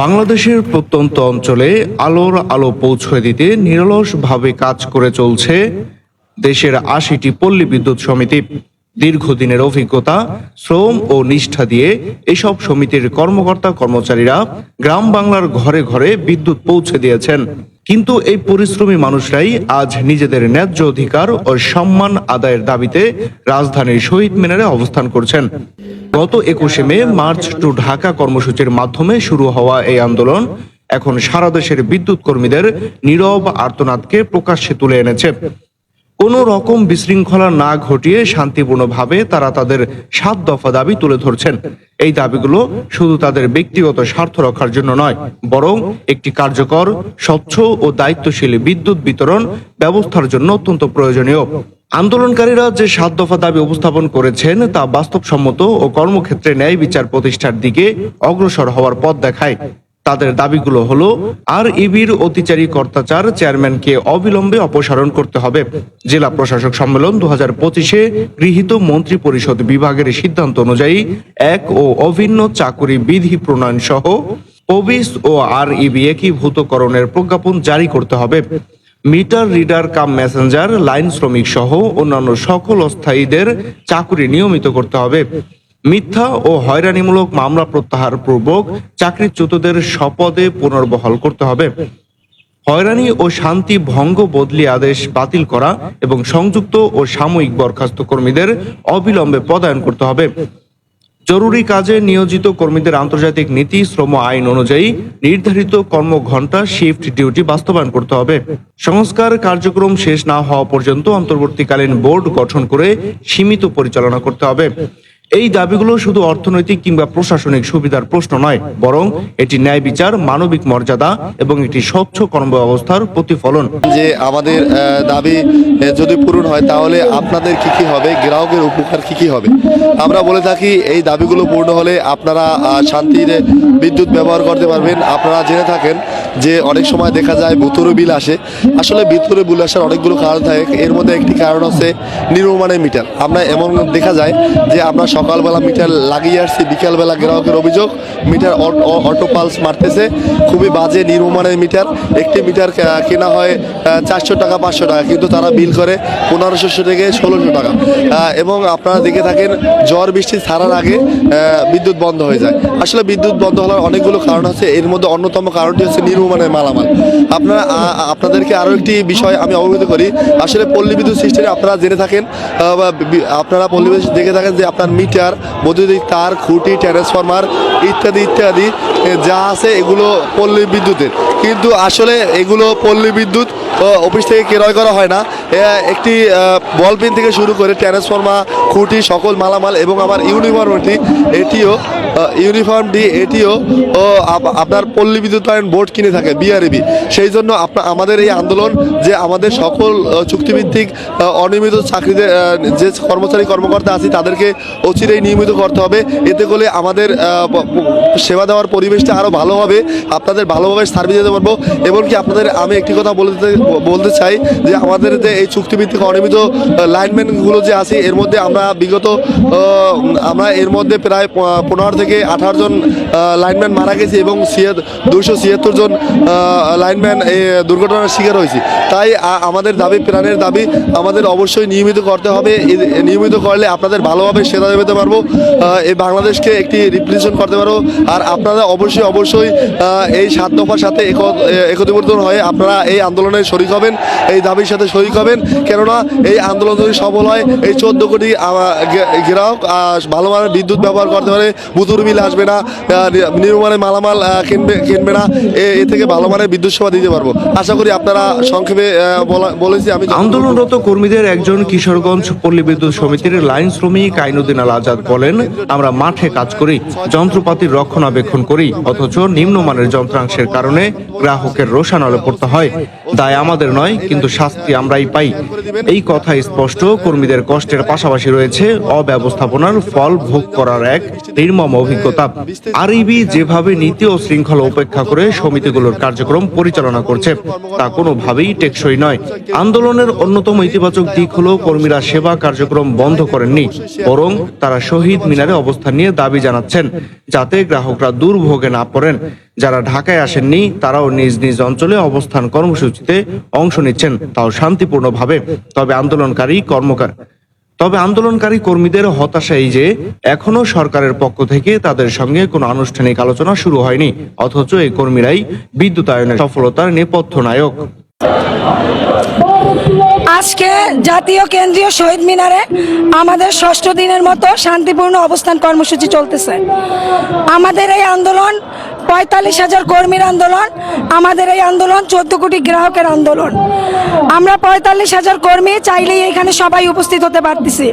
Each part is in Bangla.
বাংলাদেশের প্রত্যন্ত অঞ্চলে আলোর আলো পৌঁছে দিতে নিরলসভাবে কাজ করে চলছে দেশের আশিটি পল্লী বিদ্যুৎ সমিতি। দীর্ঘদিনের অভিজ্ঞতা, শ্রম ও নিষ্ঠা দিয়ে এসব সমিতির কর্মকর্তা কর্মচারীরা গ্রাম বাংলার ঘরে ঘরে বিদ্যুৎ পৌঁছে দিয়েছেন। কিন্তু এই পরিশ্রমী মানুষরাই আজ নিজেদের ন্যায্য অধিকার ও সম্মান আদায়ের দাবিতে রাজধানীর শহীদ মিনারে অবস্থান করছেন। গত একুশে মে, মার্চ টু ঢাকা কর্মসূচির মাধ্যমে শুরু হওয়া এই আন্দোলন এখন সারা দেশের বিদ্যুৎ কর্মীদের নীরব আর্তনাদকে প্রকাশ্যে তুলে এনেছে। কোনো রকম বিশৃঙ্খলা না ঘটিয়ে শান্তিপূর্ণভাবে তারা তাদের সাত দফা দাবি তুলে ধরছেন। এই দাবিগুলো শুধু তাদের ব্যক্তিগত স্বার্থ রক্ষার জন্য নয়, বরং একটি কার্যকর, স্বচ্ছ ও দায়িত্বশীল বিদ্যুৎ বিতরণ ব্যবস্থার জন্য অত্যন্ত প্রয়োজনীয়। আন্দোলনকারীরা যে সাত দফা দাবি উপস্থাপন করেছেন, তা বাস্তবসম্মত ও কর্মক্ষেত্রে ন্যায় বিচার প্রতিষ্ঠার দিকে অগ্রসর হওয়ার পথ দেখায়। তাদের দাবিগুলো হলো, আর ইবির অতিচারী কর্তাচার চেয়ারম্যানকে অবিলম্বে অপসারণ করতে হবে। জেলা প্রশাসক সম্মেলন দু হাজার পঁচিশে গৃহীত মন্ত্রী পরিষদ বিভাগের সিদ্ধান্ত অনুযায়ী এক ও অভিন্ন চাকুরি বিধি প্রণয়ন সহ ওবিস ও আর ইবি একীভূতকরণের প্রজ্ঞাপন জারি করতে হবে। Meter, reader, cum messenger, line শ্রমিক সহ অন্যান্য সকল অস্থায়ীদের চাকুরি নিয়মিত করতে হবে। মিথ্যা ও হয়রানিমূলক মামলা প্রত্যাহার পূর্বক চাকরিচ্যুতদের শপথে পুনর্বহাল করতে হবে। হয়রানি ও শান্তি ভঙ্গ বদলি আদেশ বাতিল করা এবং সংযুক্ত ও সাময়িক বরখাস্ত কর্মীদের অবিলম্বে পদায়ন করতে হবে। জরুরি কাজে নিয়োজিত কর্মীদের আন্তর্জাতিক নীতি, শ্রম আইন অনুযায়ী নির্ধারিত কর্মঘণ্টা, শিফট ডিউটি বাস্তবায়ন করতে হবে। সংস্কার কার্যক্রম শেষ না হওয়া পর্যন্ত অন্তর্বর্তীকালীন বোর্ড গঠন করে সীমিত পরিচালনা করতে হবে। এই দাবিগুলো শুধু অর্থনৈতিক কিংবা প্রশাসনিক সুবিধার প্রশ্ন নয় বরং এটি ন্যায় বিচার মানবিক মর্যাদা এবং একটি স্বচ্ছ কর্মব্যবস্থার প্রতিফলন। যে আমাদের দাবি যদি পূরণ হয় তাহলে আপনাদের কি কি হবে? গ্রাহকের উপকার কি কি হবে? আমরা বলে থাকি এই দাবিগুলো পূর্ণ হলে আপনারা আহ, শান্তিতে বিদ্যুৎ ব্যবহার করতে পারবেন। আপনারা জেনে থাকেন যে অনেক সময় দেখা যায় ভুতুরে বিল আসে। আসলে ভিতরে বিল আসার অনেকগুলো কারণ থাকে। এর মধ্যে একটি কারণ হচ্ছে নির্মাণের মিটার। আমরা এমন দেখা যায় যে আমরা সকালবেলা মিটার লাগিয়ে আসছি, বিকালবেলা গ্রাহকের অভিযোগ, মিটার অটো পালস মারতেছে। খুবই বাজে নির্মাণের মিটার। একটি মিটার কেনা হয় চারশো টাকা, পাঁচশো টাকা, কিন্তু তারা বিল করে পনেরোশো থেকে ষোলোশো টাকা। এবং আপনারা দেখে থাকেন, ঝড় বৃষ্টি ছাড়ার আগে বিদ্যুৎ বন্ধ হয়ে যায়। আসলে বিদ্যুৎ বন্ধ হওয়ার অনেকগুলো কারণ আছে, এর মধ্যে অন্যতম কারণটি হচ্ছে নির্মাণের মালামাল। আপনারা আপনাদেরকে আরও একটি বিষয় আমি অবগত করি। আসলে পল্লী বিদ্যুৎ সিস্টেমে আপনারা জেনে থাকেন আপনারা পল্লী বিদ্যুৎ দেখে থাকেন যে আপনার মিটার বৈদ্যুতিক তার খুঁটি ট্রান্সফরমার ইত্যাদি ইত্যাদি। যা আছে এগুলো পল্লী বিদ্যুতের। কিন্তু আসলে এগুলো পল্লী বিদ্যুৎ অফিস থেকে ক্রয় করা হয় না। একটি বল পেন থেকে শুরু করে ট্রান্সফর্মার খুঁটি সকল মালামাল এবং আমার ইউনিফর্মটি এটিও ইউনিফর্মটি এটিও আপনার পল্লী বিদ্যুতায়ন বোর্ড কিনে থাকে বিআরবি সেই জন্য আমাদের এই আন্দোলন যে আমাদের সকল চুক্তিভিত্তিক অনিয়মিত আহ, যে কর্মচারী কর্মকর্তা আছে তাদেরকে অচিরেই নিয়মিত করতে হবে। এতে করে আমাদের সেবা দেওয়ার পরিবেশটা আরও ভালো হবে, আপনাদের ভালোভাবে সার্ভিস দিতে পারব। এমনকি আপনাদের আমি একটি কথা বলতে বলতে চাই যে আমাদের যে এই চুক্তিভিত্তিক অনিয়মিত লাইনম্যানগুলো যে আছে, এর মধ্যে আমরা বিগত আমরা এর মধ্যে প্রায় পনেরো থেকে আঠারো জন লাইনম্যান মারা গেছে এবং দুশো ছিয়াত্তর জন লাইনম্যান দুর্ঘটনার শিকার হয়েছে। তাই আমাদের দাবি, প্রাণের দাবি, আমাদের অবশ্যই নিয়মিত করতে হবে। নিয়মিত করলে আপনাদের ভালোভাবে সেবা দিতে পারব। এই বাংলাদেশকে একটি রিপ্রেজেন্ট করতে পারব। আর আপনারা অবশ্যই অবশ্যই এই সাত দফার সাথে এক- একত্রিবর্তন হয়ে আপনারা এই আন্দোলনে শরিক হবেন এই দাবির সাথে শরিক হবেন। কেননা এই আন্দোলন যদি সফল হয় এই চোদ্দ কোটি গ্রাহক ভালো মানের বিদ্যুৎ ব্যবহার করতে পারে বুতুর বিল আসবে না আহ, নির্মাণের মালামাল কিনবে কিনবে না এ- থেকে ভালো মানের বিদ্যুৎ সেবা দিতে পারব। আশা করি আপনারা সংক্ষেপে বলা- বলেছি আমি আন্দোলনরত কর্মীদের একজন কিশোরগঞ্জ পল্লী বিদ্যুৎ সমিতির লাইন শ্রমিক আইনুদ্দিন আল আজাদ বলেন আমরা মাঠে কাজ করি যন্ত্রপাতির রক্ষণাবেক্ষণ করি অথচ নিম্নমানের যন্ত্রাংশের কারণে গ্রাহকের রোষানলে পড়তে হয়। দায় আমাদের নয়, কিন্তু শাস্তি আমরাই পাই। এই কথা স্পষ্ট, কর্মীদের কষ্টের পাশাপাশি রয়েছে অব্যবস্থাপনার ফল ভোগ করার এক নির্মম অভিজ্ঞতা। আরইবি যেভাবে নীতি ও শৃঙ্খলা উপেক্ষা করে সমিতিগুলোর কার্যক্রম পরিচালনা করছে, তা কোনোভাবেই টেকসই নয়। আন্দোলনের অন্যতম ইতিবাচক দিক হলো কর্মীরা সেবা কার্যক্রম বন্ধ করেননি, বরং তারা শহীদ মিনারে অবস্থান নিয়ে দাবি জানাচ্ছেন, যাতে গ্রাহকরা দুর্ভোগে না পড়েন যারা ঢাকায় আসেননি, তারাও নিজ নিজ অঞ্চলে অবস্থান কর্মসূচিতে অংশ নিচ্ছেন। তাও শান্তিপূর্ণভাবে। তবে আন্দোলনকারী কর্মকার তবে আন্দোলনকারী কর্মীদের হতাশা এই যে, এখনও সরকারের পক্ষ থেকে তাদের সঙ্গে কোনো আনুষ্ঠানিক আলোচনা শুরু হয়নি। অথচ এই কর্মীরাই বিদ্যুতায়নের সফলতার নেপথ্য নায়ক। জাতীয় কেন্দ্রীয় শহীদ মিনারে আমাদের ষষ্ঠ দিনের মতো শান্তিপূর্ণ অবস্থান কর্মসূচি চলতেছে। আমাদের এই আন্দোলন পঁয়তাল্লিশ হাজার কর্মীর আন্দোলন, আমাদের এই আন্দোলন, চোদ্দ কোটি গ্রাহকের আন্দোলন। আমরা পঁয়তাল্লিশ হাজার কর্মী চাইলেই এখানে সবাই উপস্থিত হতে পারতেছি।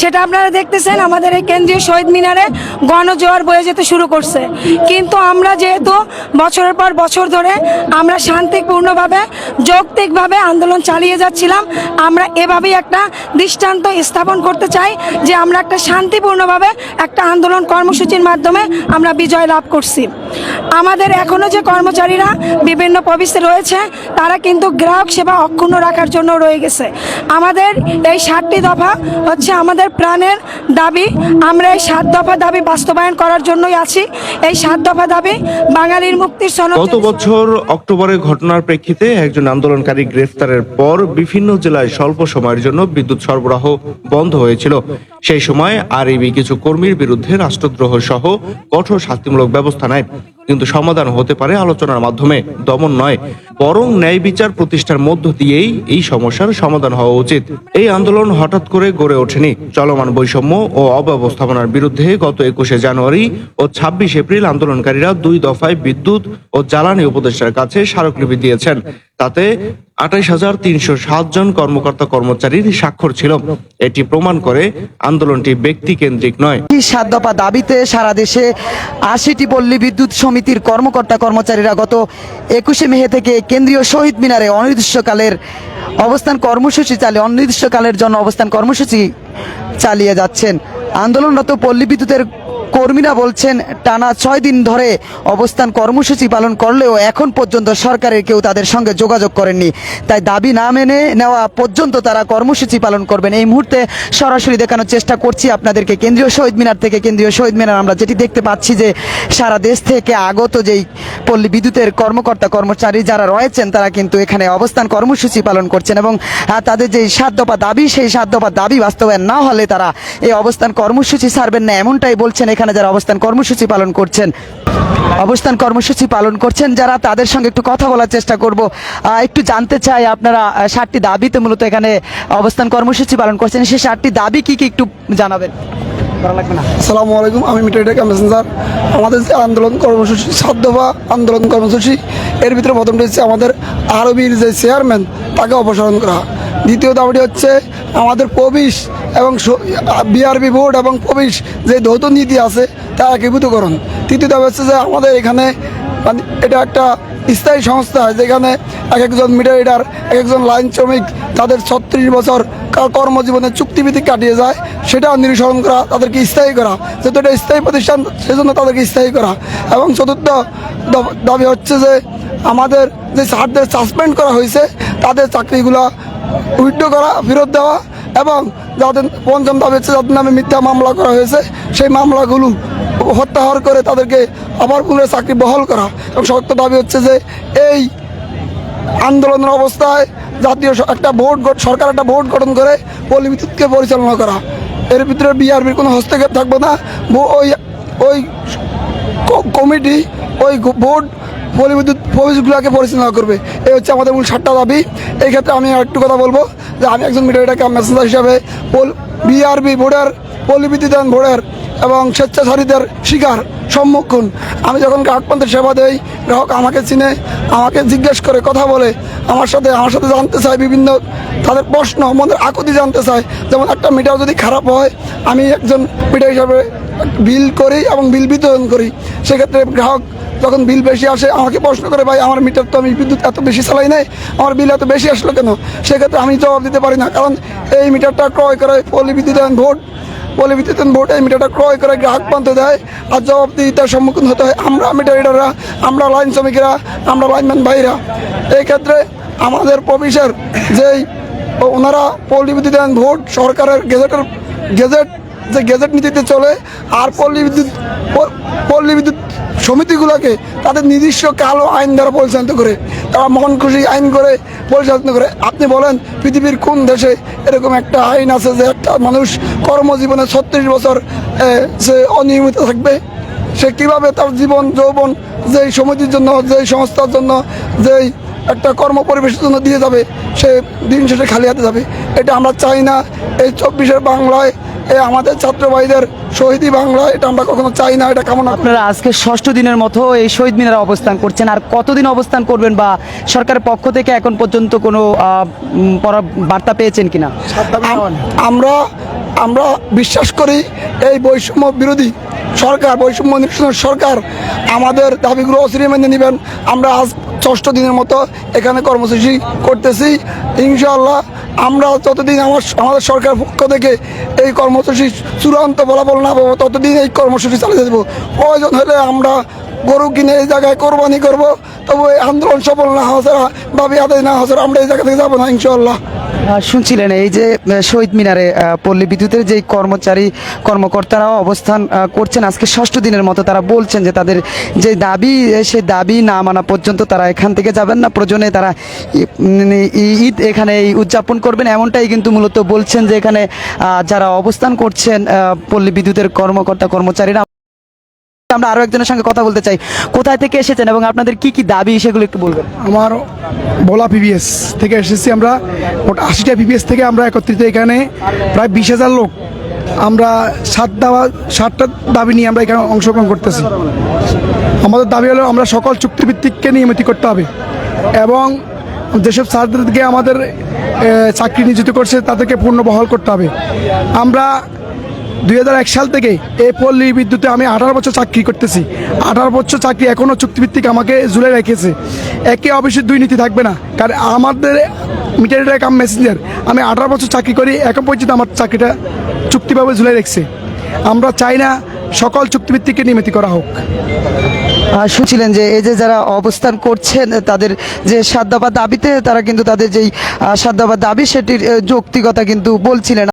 সেটা আপনারা দেখতেছেন, আমাদের এই কেন্দ্রীয় শহীদ মিনারে গণজোয়ার বয়ে যেতে শুরু করছে। কিন্তু আমরা যেহেতু বছরের পর বছর ধরে আমরা শান্তিপূর্ণভাবে, যৌক্তিকভাবে আন্দোলন চালিয়ে যাচ্ছিলাম, আমরা এভাবেই একটা দৃষ্টান্ত স্থাপন করতে চাই যে আমরা একটা শান্তিপূর্ণভাবে একটা আন্দোলন কর্মসূচির মাধ্যমে আমরা বিজয় লাভ করছি। আমাদের এখনও যে কর্মচারীরা বিভিন্ন অফিসে রয়েছে তারা কিন্তু গ্রাহক সেবা অক্ষুণ্ণ রাখার জন্য রয়ে গেছে। আমাদের এই সাতটি দফা হচ্ছে আমাদের প্রাণের দাবি। আমরা এই সাত দফা দাবি বাস্তবায়ন করার জন্যই আছি। এই সাত দফা দাবি বাঙালির মুক্তির সনদ গত বছর অক্টোবরে ঘটনার প্রেক্ষিতে একজন আন্দোলনকারী গ্রেফতারের পর বিভিন্ন জেলায় স্বল্প সময়ের জন্য বিদ্যুৎ সরবরাহ বন্ধ হয়েছিল। সেই সময় আরইবি কিছু কর্মীর বিরুদ্ধে রাষ্ট্রদ্রোহ সহ কঠোর শাস্তিমূলক ব্যবস্থা নেয়। কিন্তু সমাধান হতে পারে আলোচনার মাধ্যমে, দমন নয়। বরং ন্যায় বিচার প্রতিষ্ঠার মধ্য দিয়েই এই সমস্যার সমাধান হওয়া উচিত। এই আন্দোলন হঠাৎ করে গড়ে ওঠেনি। চলমান বৈষম্য ও অব্যবস্থাপনার বিরুদ্ধে গত একুশে জানুয়ারি ও ছাব্বিশ এপ্রিল আন্দোলনকারীরা দুই দফায় বিদ্যুৎ ও জ্বালানি উপদেষ্টার কাছে স্মারকলিপি দিয়েছেন। তাতে আঠাইশ হাজার তিনশো সাত জন কর্মকর্তা কর্মচারীর স্বাক্ষর ছিল। এটি প্রমাণ করে আন্দোলনটি ব্যক্তি কেন্দ্রিক নয় সাত দফা দাবিতে সারা দেশে আশিটি পল্লী বিদ্যুৎ সমিতির কর্মকর্তা কর্মচারীরা গত একুশে মে থেকে কেন্দ্রীয় শহীদ মিনারে অনির্দিষ্টকালের অবস্থান কর্মসূচি চালিয়ে, অনির্দিষ্টকালের জন্য অবস্থান কর্মসূচি চালিয়ে যাচ্ছেন। আন্দোলনরত পল্লী বিদ্যুতের কর্মীরা বলছেন, টানা ছয় দিন ধরে অবস্থান কর্মসূচি পালন করলেও এখন পর্যন্ত সরকারের কেউ তাদের সঙ্গে যোগাযোগ করেননি। তাই দাবি না মেনে নেওয়া পর্যন্ত তারা কর্মসূচি পালন করবেন। এই মুহূর্তে সরাসরি দেখানোর চেষ্টা করছি আপনাদেরকে। কেন্দ্রীয় শহীদ মিনার থেকে কেন্দ্রীয় শহীদ মিনার আমরা যেটি দেখতে পাচ্ছি যে সারা দেশ থেকে আগত যেই পল্লী বিদ্যুতের কর্মকর্তা, কর্মচারী যারা রয়েছেন, তারা কিন্তু এখানে অবস্থান কর্মসূচি পালন করছেন এবং তাদের যেই দফা দাবি, সেই দফা দাবি বাস্তবায়ন না হলে তারা এই অবস্থান কর্মসূচি ছাড়বেন না, এমনটাই বলছেন এখানে যারা অবস্থান কর্মসূচি পালন করছেন, অবস্থান কর্মসূচি পালন করছেন, যারা তাদের সঙ্গে একটু কথা বলার চেষ্টা করব। একটু জানতে চাই আপনারা ষাটটি দাবিতে মূলত এখানে অবস্থান কর্মসূচি পালন করছেন, সেই ষাটটি দাবি কি কি একটু জানাবেন? আসসালামু আলাইকুম, আমি মিটার টেকা মেসেঞ্জার। আমাদের যে আন্দোলন কর্মসূচি দফা আন্দোলন কর্মসূচি, এর ভিতরে প্রথমটি হচ্ছে আমাদের আরবির যে চেয়ারম্যান তাকে অপসারণ করা। দ্বিতীয় দাবিটি হচ্ছে আমাদের প্রবিশ এবং বিআরবি বোর্ড এবং প্রবেশ যে ধৌত নীতি আছে, তা একীভূতকরণ তৃতীয় দাবি হচ্ছে যে আমাদের এখানে মানে এটা একটা স্থায়ী সংস্থা, যেখানে এক একজন মিটার রিডার, এক একজন লাইন শ্রমিক তাদের ছত্রিশ বছর কর্মজীবনে চুক্তিভিত্তিক কাটিয়ে যায় সেটা নিরসরণ করা, তাদেরকে স্থায়ী করা। যেহেতু এটা স্থায়ী প্রতিষ্ঠান, সেজন্য তাদেরকে স্থায়ী করা। এবং চতুর্থ দাবি হচ্ছে যে আমাদের যে স্যারদের সাসপেন্ড করা হয়েছে, তাদের চাকরিগুলো উইথড্র করা, ফেরত দেওয়া এবং যাদের পঞ্চম দাবি হচ্ছে যাদের নামে মিথ্যা মামলা করা হয়েছে, সেই মামলাগুলো প্রত্যাহার করে তাদেরকে আবার পুনরায় চাকরি বহাল করা। এবং শক্ত দাবি হচ্ছে যে এই আন্দোলনের অবস্থায় জাতীয় একটা বোর্ড সরকার একটা বোর্ড গঠন করে পল্লী বিদ্যুৎকে পরিচালনা করা। এর ভিতরে বিআরবির কোনো হস্তক্ষেপ থাকবে না। ওই ওই কমিটি, ওই বোর্ড পল্লী বিদ্যুৎ প্রবেশগুলোকে পরিচালনা করবে। এই হচ্ছে আমাদের মূল সাতটা দাবি। এই ক্ষেত্রে আমি একটু কথা বলব যে আমি একজন মিডিয়াটাকে মেসেঞ্জার হিসাবে পোল বিআরবি বোর্ডের পল্লী বিদ্যুতায়ন বোর্ডের এবং স্বেচ্ছাচারীদের শিকার, সম্মুখীন। আমি যখন গ্রাহকপন্থের সেবা দেই, গ্রাহক আমাকে চিনে, আমাকে জিজ্ঞেস করে, কথা বলে, আমার সাথে আমার সাথে জানতে চায় বিভিন্ন তাদের প্রশ্ন, মনের আকুতি জানতে চায়। যেমন একটা মিটার যদি খারাপ হয়, আমি একজন মিটার হিসাবে বিল করি এবং বিল বিতরণ করি। সেক্ষেত্রে গ্রাহক যখন বিল বেশি আসে, আমাকে প্রশ্ন করে, ভাই, আমার মিটার তো আমি বিদ্যুৎ এত বেশি চালাই নাই, আমার বিল এত বেশি আসলো কেন? সেক্ষেত্রে আমি জবাব দিতে পারি না, কারণ এই মিটারটা ক্রয় করে পল্লী বোর্ড পল্লী বিদ্যুতায়ন বোর্ড এই মিটারটা ক্রয় করে গ্রাহক প্রান্তে দেয়, আর জবাবদিহিতার সম্মুখীন হতে হয় আমরা মিটার রিডাররা আমরা লাইন শ্রমিকরা, আমরা লাইনম্যান ভাইরা। এই ক্ষেত্রে আমাদের প্রবিশের যেই ওনারা পল্লী বিদ্যুতায়ন ভোট সরকারের গেজেটের, গেজেট, যে গেজেট নীতিতে চলে, আর পল্লী বিদ্যুৎ পল্লী বিদ্যুৎ সমিতিগুলোকে তাদের নির্দিষ্ট কালো আইন দ্বারা পরিচালিত করে, তারা মন খুশি আইন করে পরিচালিত করে। আপনি বলেন, পৃথিবীর কোন দেশে এরকম একটা আইন আছে যে একটা মানুষ কর্মজীবনে ছত্রিশ বছর সে অনিয়মিত থাকবে? সে কীভাবে তার জীবন, যৌবন যেই সমিতির জন্য যেই সংস্থার জন্য যেই একটা কর্ম পরিবেশের জন্য দিয়ে যাবে, সে দিন শেষে খালি হাতে যাবে? এটা আমরা চাই না। এই চব্বিশের বাংলায় এই আমাদের ছাত্র ভাইদের শহীদি বাংলা এটা আমরা কখনো চাই না এটা কামনা। আপনারা আজকে ষষ্ঠ দিনের মতো এই শহীদ মিনারে অবস্থান করছেন আর কতদিন অবস্থান করবেন বা সরকারের পক্ষ থেকে এখন পর্যন্ত কোনো বার্তা পেয়েছেন কিনা? আম- আমরা আমরা বিশ্বাস করি এই বৈষম্য বিরোধী সরকার বৈষম্য নিরসনের সরকার আমাদের দাবিগুলো অচিরে মেনে নেবেন। আমরা আজ ষষ্ঠ দিনের মতো এখানে কর্মসূচি করতেছি। ইনশাআল্লাহ আমরা যতদিন আমার আমাদের সরকার পক্ষ থেকে এই কর্মসূচি চূড়ান্ত ফলাফল না পাবো, ততদিন এই কর্মসূচি চালিয়ে দেবো প্রয়োজন হলে আমরা গরু কিনে এই জায়গায় কোরবানি করব তবু এই আন্দোলন সফল না হওয়া ছাড়া দাবি আদায় না হওয়া আমরা এই জায়গা থেকে যাব না ইনশাআল্লাহ। আহ, শুনছিলেন এই যে শহীদ মিনারে পল্লী বিদ্যুতের যে কর্মচারী কর্মকর্তারাও অবস্থান করছেন আজকে ষষ্ঠ দিনের মতো তারা বলছেন যে তাদের যে দাবি সেই দাবি না মানা পর্যন্ত তারা এখান থেকে যাবেন না প্রয়োজনে তারা ঈদ এখানে উদযাপন করবেন এমনটাই কিন্তু মূলত বলছেন যে এখানে যারা অবস্থান করছেন পল্লী বিদ্যুতের কর্মকর্তা কর্মচারীরা। আমরা আরও একজনের সঙ্গে কথা বলতে চাই। কোথায় থেকে এসেছেন এবং আপনাদের কি কি দাবি, সেগুলো একটু বলবেন। আমার বলা পিবিএস থেকে এসেছি আমরা। মোট আশিটা পিবিএস থেকে আমরা একত্রিত এখানে। প্রায় বিশ হাজার লোক। আমরা সাত দাবা সাতটা দাবি নিয়ে আমরা এখানে অংশগ্রহণ করতেছি। আমাদের দাবি হলো, আমরা সকল চুক্তিভিত্তিককে নিয়মিত করতে হবে। এবং যেসব স্যারদেরকে আমাদের চাকরি নিয়োজিত করছে, তাদেরকে পূর্ণ বহাল করতে হবে। আমরা দুই হাজার এক সাল থেকে এই পল্লী বিদ্যুতে আমি আঠারো বছর চাকরি করতেছি। আঠারো বছর চাকরি এখনও চুক্তিভিত্তিক আমাকে ঝুলে রেখেছে। একে অবশ্যই দুই নীতি থাকবে না কারণ আমাদের মিটার কাম মেসেঞ্জার আমি আঠারো বছর চাকরি করি এখন পর্যন্ত আমার চাকরিটা চুক্তিভাবে ঝুলে রেখেছে। আমরা চাই না সকল চুক্তিভিত্তিককে নিয়মিত করা হোক। শুনছিলেন যে এই যে যারা অবস্থান করছেন তাদের যে সাত দাবিতে তারা কিন্তু তাদের যেই আহ, দাবি সেটির যৌক্তিকতা কিন্তু বলছিলেন।